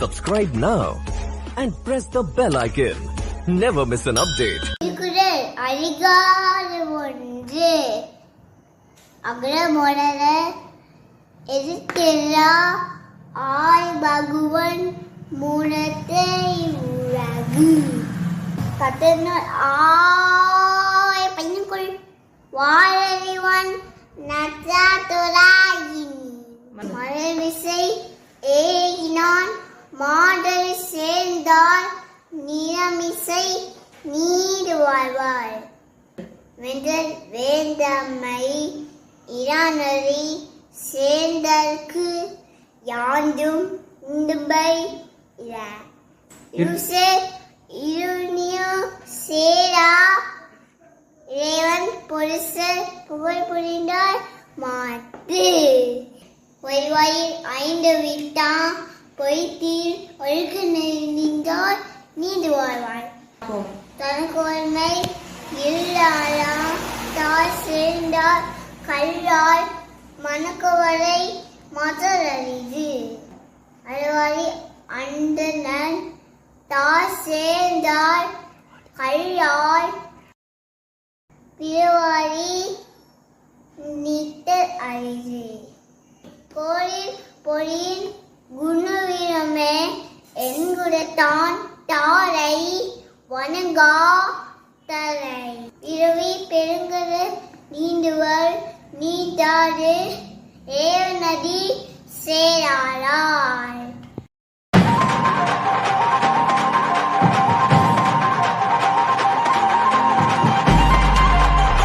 Subscribe now and press the bell icon. Never miss an update. Thirukkural அதிகார ஒன்று அகரமுடர எதிர்த்தில்லா ஆய் பகுவன் மூலத்தை உலகு கத்தனால் ஆய் பையனுக்குள் வாழறிவன் நச்சாத்துராயின் மலர்விசை ஏகினான் சேர்ந்தால் நிறமிசை நீர் வாழ்வாள். வென்றல் வேந்தம்மை இரானறி சேர்ந்தற்கு யாண்டும் உண்டுபை இர. இருசே இருநியோ சேரா. இறைவன் பொருசல் புகழ் புரிந்தார் மாட்டு. ஒருவாயில் ஐந்து விட்டான் பொய்த்தீர் ஒழுக்கு நெறிந்தால் நீண்டு வாழ்வாள் தனக்கோன்மை இல்லாளா தாய் சேர்ந்தார் கல்லால் மணக்கவரை மதரறிது அழுவாரி அந்தனன் தாய் சேர்ந்தார் கல்லால் பிறவாரி நீத்த அறிது போரில் பொழியின் குணவீரமே என்குடத்தான் தாரை வணங்கா தரை. இரவி பெருங்கரு நீண்டுவர் நீதாறு ஏவ ஏவநதி சேராளாய்